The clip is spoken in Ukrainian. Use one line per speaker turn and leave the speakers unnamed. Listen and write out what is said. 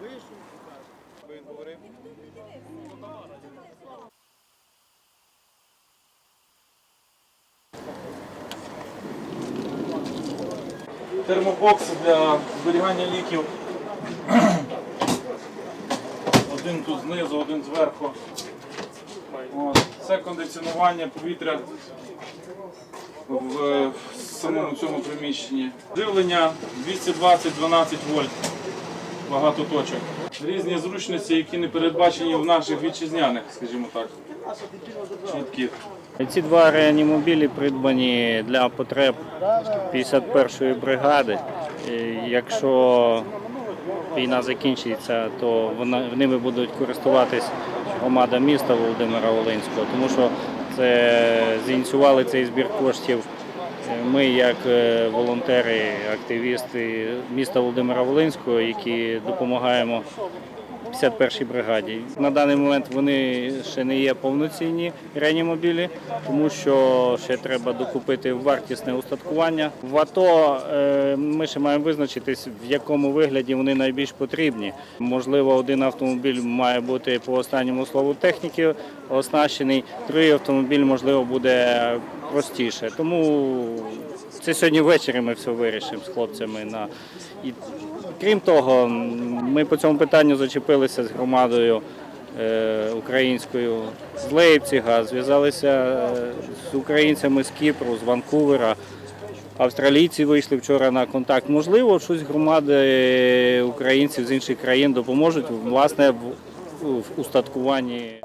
вийшов. Він говорив. Термобокс для зберігання ліків. Один тут знизу, один зверху. От. Це кондиціонування повітря в самому цьому приміщенні. Живлення 220-12 вольт. Багато точок. Різні зручності, які не передбачені в наших вітчизняних, скажімо так, швидких.
Ці два реанімобілі придбані для потреб 51-ї бригади. Якщо війна закінчиться, то ними будуть користуватись громада міста Володимира Волинського, тому що це зініціювали цей збір коштів. Е, Ми, як е, волонтери, активісти міста Володимира Волинського, які допомагаємо 51-й бригаді. На даний момент вони ще не є повноцінні реанімобілі, тому що ще треба докупити вартісне устаткування. В АТО е, ми ще маємо визначитись, в якому вигляді вони найбільш потрібні. Можливо, один автомобіль має бути по останньому слову техніки оснащений, другий автомобіль, можливо, буде простіше. Тому це сьогодні ввечері ми все вирішимо з хлопцями. На... Крім того, ми по цьому питанню зачепилися з громадою е, українською з Лейпціга, зв'язалися е, з українцями з Кіпру, з Ванкувера. Австралійці вийшли вчора на контакт. Можливо, щось громади українців з інших країн допоможуть власне в устаткуванні.